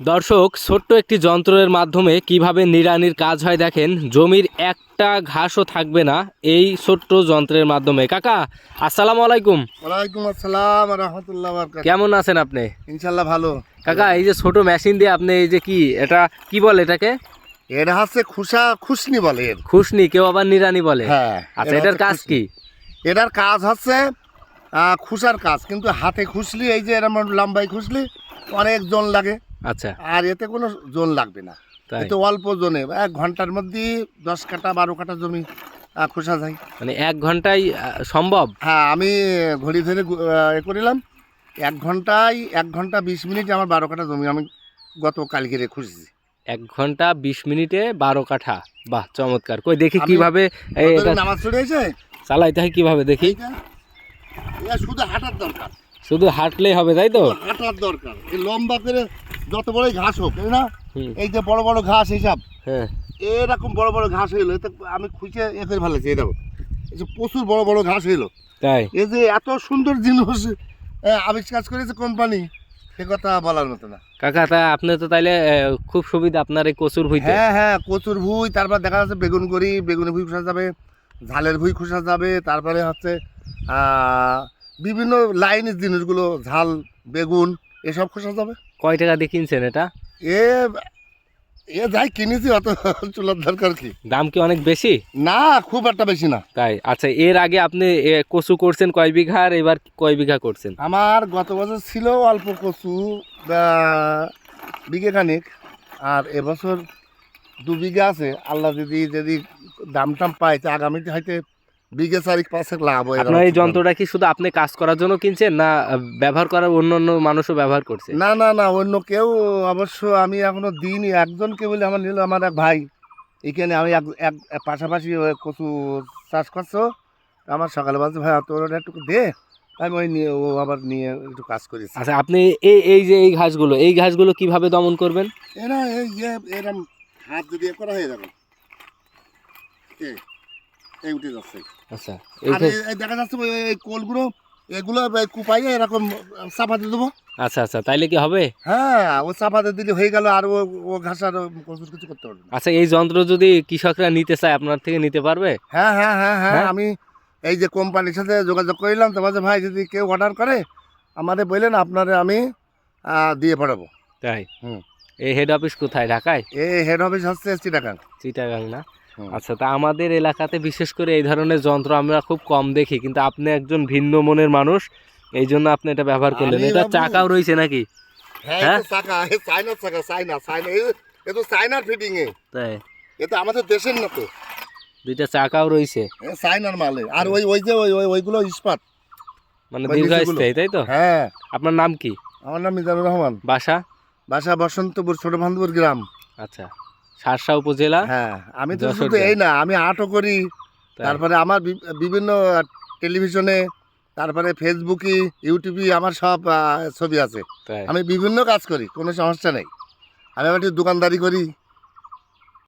দর্শক ছোট্ট একটি যন্ত্রের মাধ্যমে কীভাবে নিড়ানির কাজ হয় দেখেন জমির একটা ঘাসও থাকবে না এই ছোট্ট যন্ত্রের মাধ্যমে। কাকা আসসালামু আলাইকুম। ওয়ালাইকুম আসসালাম রহমতুল্লাহ কেমন আছেন আপনি? ইনশাল্লাহ ভালো। কাকা এই যে ছোট মেশিন দিয়ে আপনি এই যে কি এটা কি বলে এটাকে? এটা হচ্ছে খুশা খুশনি বলে খুশনি কেউ আবার নিড়ানি বলে? হ্যাঁ আচ্ছা এটার কাজ কি? এটার কাজ হচ্ছে খুশার কাজ। কিন্তু হাতে খুশলি এই যে এরম লম্বাই খুশলি অনেক জোন লাগে। আচ্ছা। আর এতে কোনো জোন লাগবে না। এতে অল্প জোনে এক ঘণ্টার মধ্যে দশ কাটা বারো কাটা জমি খোসা যায়। মানে এক ঘন্টায় সম্ভব? হ্যাঁ আমি ঘড়ি ধরে এ করিলাম। এক ঘন্টায় এক ঘণ্টা বিশ মিনিট আমার বারো কাটা জমি আমি গত কালকে খুঁজছি। এক ঘণ্টা বিশ মিনিটে বারো কাঠা। বাহ চমৎকার। কই দেখি কীভাবে নামাজ এসে চালাইতে হয় কীভাবে দেখি। শুধু হাঁটার দরকার। শুধু হাঁটলেই হবে তাই তো? হাঁটার দরকার। এই লম্বা করে যত বড়ই ঘাস হোক তাই না? এই যে বড় বড় ঘাস এইসব হ্যাঁ। এরকম বড় বড় ঘাস হইল এতে আমি খুঁজে এ করে ভালো লাগছে এই দেখো। এই যে প্রচুর বড় বড় ঘাস হইল। তাই? এই যে এত সুন্দর জিনিস আবিষ্কার করেছে কোম্পানি সে কথা বলার মতো না। কাকা তা আপনি তো তাইলে খুব সুবিধা আপনার এই কচুর ভুইতে। হ্যাঁ হ্যাঁ কচুর ভুই তারপর দেখা যাচ্ছে বেগুন করি বেগুনি ভুই খোসা যাবে ঝালের ভুই খোসা যাবে তারপরে হচ্ছে বিভিন্ন লাইনের জিনিসগুলো ঝাল বেগুন এসব খোসা যাবে? কয় টাকা দিয়ে কিনছেন এটা? এ এ যাই কিনেছি অত চুলার দরকার কি? দাম কি অনেক বেশি? না খুব একটা বেশি না। তাই আচ্ছা এর আগে আপনি কচু করছেন কয় বিঘা আর এবার কয় বিঘা করছেন? আমার গত বছর ছিল অল্প কচু বিঘে খানিক আর এবছর দু বিঘা আছে। আল্লাহ যদি যদি দাম টাম পাই তো আগামীতে হয়তো বিঘে চারিক পাঁচেক লাভ হয় আপনার এই যন্ত্রটা কি শুধু আপনি কাজ করার জন্য কিনছেন না ব্যবহার করার অন্য অন্য মানুষও ব্যবহার করছে? না না না অন্য কেউ অবশ্য আমি এখনও দিইনি। একজনকে বলে আমার নিল আমার এক ভাই। এখানে আমি এক এক পাশাপাশি কচু চাষ করছ। আমার সকালে বলছে ভাই তোর একটু দে। আমি ওই নিয়ে ও আবার নিয়ে একটু কাজ করেছি। আচ্ছা আপনি এই এই যে এই ঘাসগুলো এই ঘাসগুলো কীভাবে দমন করবেন? এরা এই যে এরম হাত এ করা হয়ে যাবে। এই, উঠে যাচ্ছে। আচ্ছা এই দেখা যাচ্ছে এই কোলগুলো এগুলো কুপাইয়ে এরকম চাপাতে দেবো। আচ্ছা আচ্ছা তাইলে কি হবে? হ্যাঁ ও চাপাতে দিলে হয়ে গেল আর ও ঘাস আর কিছু করতে পারবে আচ্ছা এই যন্ত্র যদি কৃষকরা নিতে চায় আপনার থেকে নিতে পারবে? হ্যাঁ হ্যাঁ হ্যাঁ হ্যাঁ হ্যাঁ? আমি এই যে কোম্পানির সাথে যোগাযোগ করলাম তোমার ভাই যদি কেউ অর্ডার করে আমাদের বললেন আপনারে আমি দিয়ে পাঠাবো। তাই? হুম। এই হেড অফিস কোথায়? ঢাকায়? এই হেড অফিস হচ্ছে চিটাগাং। চিটাগাং না। আচ্ছা তা আমাদের এলাকাতে বিশেষ করে এই ধরনের যন্ত্র আমরা খুব কম দেখি কিন্তু আপনি একজন ভিন্ন মনের মানুষ এই জন্য আপনি এটা ব্যবহার করলেন। এটা চাকাও রয়েছে নাকি? হ্যাঁ হ্যাঁ? চাকা চাইনার চাকা চাইনা চাইনা এ তো চাইনার ফিটিং এ। তাই? এ তো আমাদের দেশের না তো দুইটা চাকাও রয়েছে। চাইনার মালে। আর ওই ওই যে ওই ওই ওইগুলো ইস্পাত। মানে দীর্ঘস্থায়ী তাই তো? হ্যাঁ। আপনার নাম কি? আমার নাম মিজানুর রহমান। বাসা? বাসা বসন্তপুর ছোট ভান্দপুর গ্রাম। আচ্ছা। সারসা উপজেলা হ্যাঁ আমি তো শুধু এই না আমি আর্টও করি। তারপরে আমার বিভিন্ন টেলিভিশনে তারপরে ফেসবুকে ইউটিউবে আমার সব ছবি আছে। আমি বিভিন্ন কাজ করি কোনো সমস্যা নেই। আমি আবার একটু দোকানদারি করি।